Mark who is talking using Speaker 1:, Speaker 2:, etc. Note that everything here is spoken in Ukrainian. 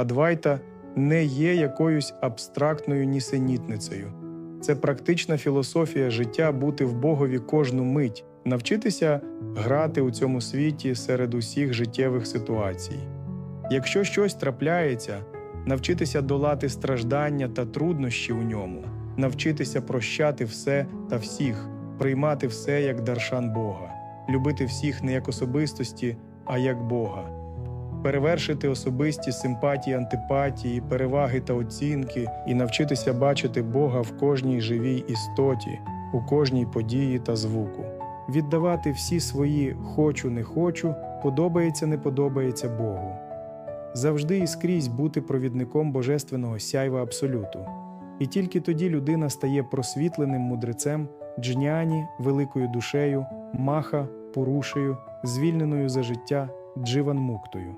Speaker 1: Адвайта не є якоюсь абстрактною нісенітницею. Це практична філософія життя бути в Богові кожну мить, навчитися грати у цьому світі серед усіх життєвих ситуацій. Якщо щось трапляється, навчитися долати страждання та труднощі у ньому, навчитися прощати все та всіх, приймати все як даршан Бога, любити всіх не як особистості, а як Бога, перевершити особисті симпатії, антипатії, переваги та оцінки і навчитися бачити Бога в кожній живій істоті, у кожній події та звуку, віддавати всі свої хочу, не хочу, подобається, не подобається Богу завжди і скрізь бути провідником божественного сяйва абсолюту. І тільки тоді людина стає просвітленим мудрецем, джняні, великою душею, маха, порушею, звільненою за життя, дживанмуктою.